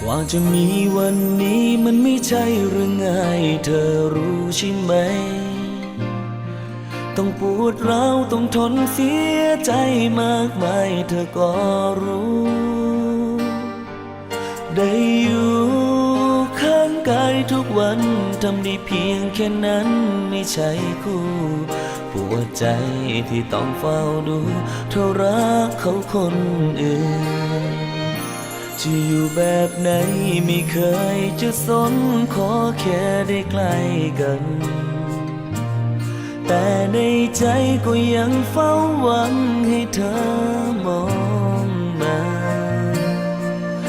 กว่าจะมีวันนี้มันไม่ใช่เรื่องง่าย เธอรู้ใช่ไหม ต้องปวดร้าวต้องทนเสียใจมากมาย เธอก็รู้ ได้อยู่ข้างกายทุกวันทำได้เพียงแค่นั้นไม่ใช่คู่ปวดใจที่ต้องเฝ้าดูเท่ารักเขาคนอื่น จะอยู่แบบไหนไม่เคยจะสนขอแค่ได้ใกล้กัน แต่ในใจก็ยังเฝ้าหวังให้เธอมอง